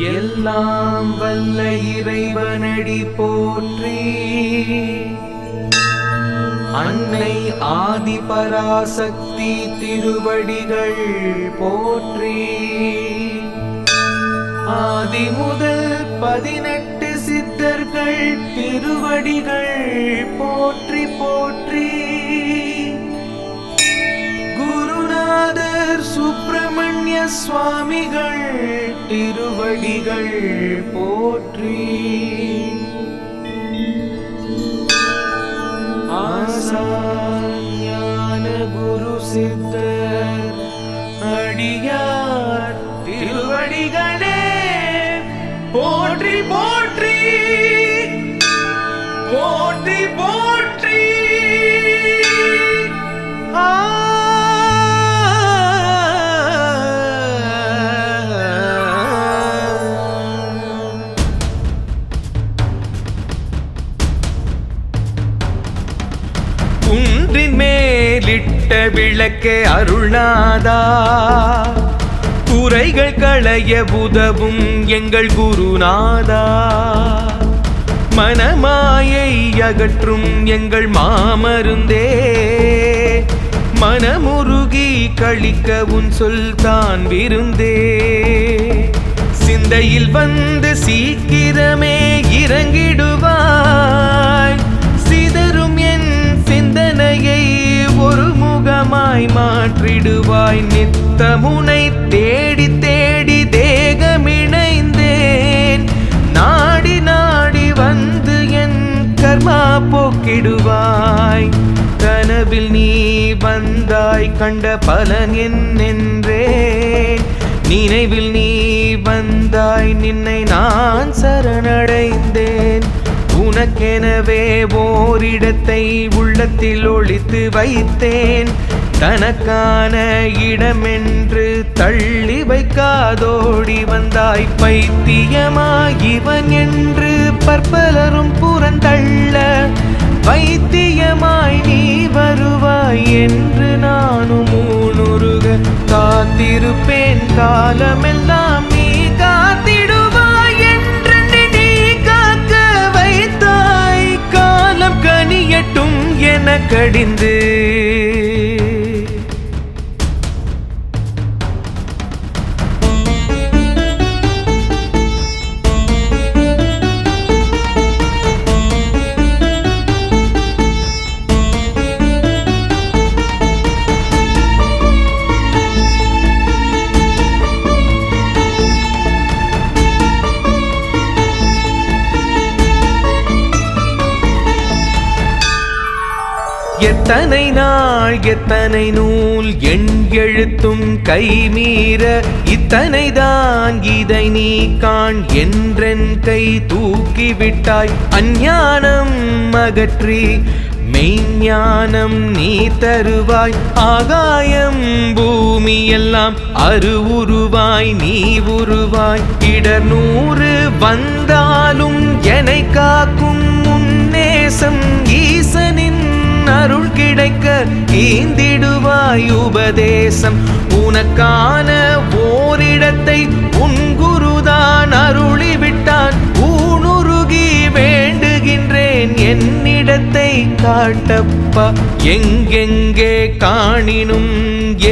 எல்லாம் வல்ல இறைவனடி போற்றி. அன்னை ஆதி பராசக்தி திருவடிகள் போற்றி. ஆதி முதல் பதினெட்டு சித்தர்கள் திருவடிகள் போற்றி போற்றி. சுப்பிரமணிய சுவாமிகள் திருவடிகள் போற்றி. ஆசாஞான குரு சித்த அடியார் திருவடிகளே போற்றி போ குன்றின் மேலிட்ட விளக்கே அருள்நாதா குறைகள் களைய உதவும் எங்கள் குருநாதா? மனமாயை அகற்றும் எங்கள் மாமருந்தே. மனமுருகி கழிக்க உன் சொல் தான் விருந்தே. சிந்தையில் வந்து சீக்கிரமே இறங்கிடுவாய் மாய் மாற்றிடுவாய். நித்தமுனை தேடி தேடி தேகமிணைந்தேன். நாடி நாடி வந்து என் கர்மா போக்கிடுவாய். கனவில் நீ வந்தாய் கண்ட பலன் என்னென்றே. நினைவில் நீ வந்தாய் நின்னை நான் சரணடைந்தேன். உனக்கெனவே ஓரிடத்தை உள்ளத்தில் ஒழித்து வைத்தேன். தனக்கான இடமென்று தள்ளி வைக்காதோடி வந்தாய் பைத்தியமாயிவன் என்று பற்பலரும் புறந்தள்ள வைத்தியமாய் நீ வருவாய் என்று நானும் ஊனுருக. காத்திருப்பேன் காலமெல்லாம் நீ காத்திடுவாய் என்று நீ காக்க வைத்தாய். காலம் கனியட்டும் என கடிந்து எத்தனை நாள் எத்தனை நூல் எண் எழுத்தும் கைமீற இத்தனை தான் இதை நீ காண் என்றென் கை தூக்கிவிட்டாய் அஞ்ஞானம் அகற்றி மெய்ஞானம் நீ தருவாய். ஆகாயம் பூமி எல்லாம் அருவுருவாய் நீ உருவாய். இடர் நூறு வந்தாலும் என்னை காக்கும் அருள் கிடைக்க ஈந்திடுவாய் உபதேசம். உனக்கான ஓரிடத்தை உன் குருதான் அருளிவிட்டான். ஊனுருகி வேண்டுகின்றேன் என்னிடத்தை காட்டப்பா. எங்கெங்கே காணினும்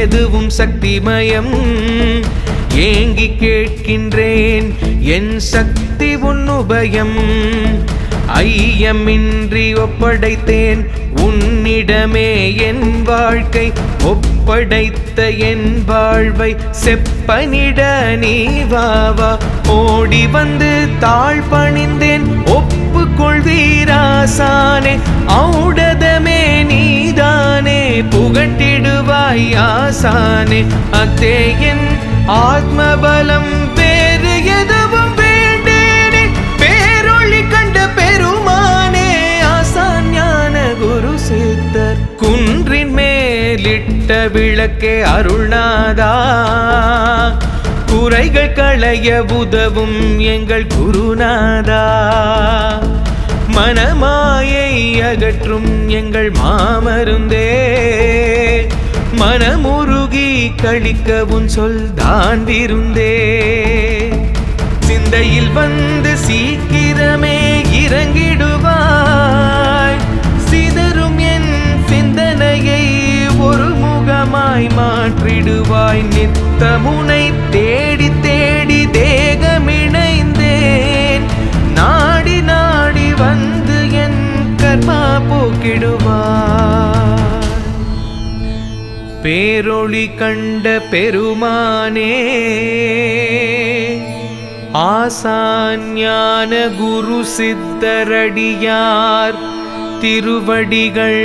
எதுவும் சக்திமயம். ஏங்கி கேட்கின்றேன் என் சக்தி உன் உபயம். ஐயமின்றி ஒப்படைத்தேன் உன்னிடமே என் வாழ்க்கை ஒப்படைத்த என் வாழ்வை செப்பனிட நீ வாவா ஓடி வந்து தாழ் பணிந்தேன் ஒப்பு கொள்வீராசானே ஔடதமே நீதானே புகட்டிடுவாய் ஆசானே அத்தே என் ஆத்மபலம் விளக்கே அருள்நாதா. குறைகள் களைய உதவும் எங்கள் குருநாதா. மனமாயை அகற்றும் எங்கள் மாமருந்தே. மனமுருகி கழிக்கவும் சொல் தான் விருந்தே. சிந்தையில் வந்து சீக்கிரமே இறங்கிடும் முத்தமுனை தேடி தேடி தேகமிணைந்தேன். நாடி நாடி வந்து என் கர்மா போக்கிடுவார். பேரொளி கண்ட பெருமானே ஆசாஞான குரு சித்தரடியார். திருவடிகள்